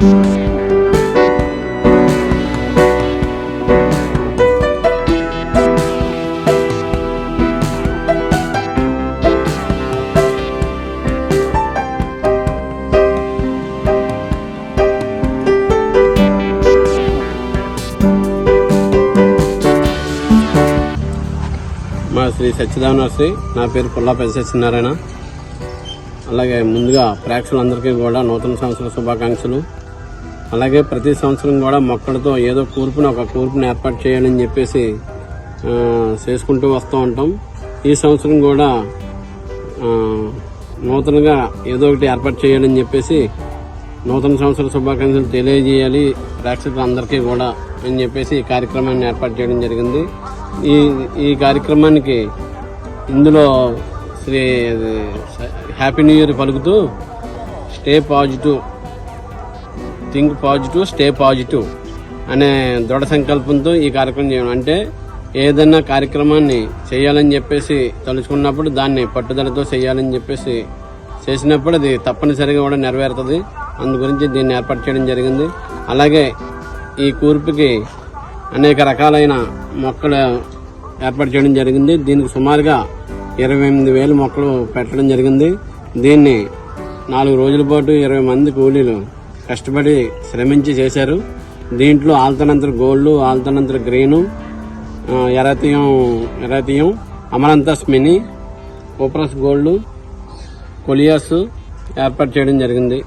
మా శ్రీ సత్యదాన శ్రీ నా పేరు పుల్లా సత్యనారాయణ అలాగే ముందుగా ప్రేక్షకులందరికీ కూడా నూతన సంవత్సర శుభాకాంక్షలు. అలాగే ప్రతి సంవత్సరం కూడా మొక్కలతో ఏదో కూర్పుని ఒక కూర్పుని ఏర్పాటు చేయాలని చెప్పేసి చేసుకుంటూ వస్తూ ఉంటాం. ఈ సంవత్సరం కూడా నూతనంగా ఏదో ఒకటి ఏర్పాటు చేయాలని చెప్పేసి నూతన సంవత్సర శుభాకాంక్షలు తెలియజేయాలి. ప్రేక్షకులందరికీ కూడా అని చెప్పేసి ఈ కార్యక్రమాన్ని ఏర్పాటు చేయడం జరిగింది. ఈ ఈ కార్యక్రమానికి ఇందులో శ్రీ హ్యాపీ న్యూ ఇయర్ పలుకుతూ stay positive. Think positive stay positive అనే దృఢ సంకల్పంతో ఈ కార్యక్రమం చేయడం అంటే ఏదైనా కార్యక్రమాన్ని చేయాలని చెప్పేసి తలుచుకున్నప్పుడు దాన్ని పట్టుదలతో చేయాలని చెప్పేసి చేసినప్పుడు అది తప్పనిసరిగా కూడా నెరవేరుతుంది. అందు గురించి దీన్ని ఏర్పాటు చేయడం జరిగింది. అలాగే ఈ కూర్పుకి అనేక రకాలైన మొక్కలు ఏర్పాటు చేయడం జరిగింది. దీనికి సుమారుగా ఇరవై ఎనిమిది వేల మొక్కలు పెట్టడం జరిగింది. దీన్ని నాలుగు రోజుల పాటు ఇరవై మంది కూలీలు కష్టపడి శ్రమించి చేశారు. దీంట్లో ఆల్తనంతర గోల్డ్ ఆల్తనంతర గ్రీను ఎరాతీయం ఎరాతీయం అమరంతస్ మినీ కోప్రస్ గోల్డ్ కొలియాస్ ఏర్పాటు చేయడం జరిగింది.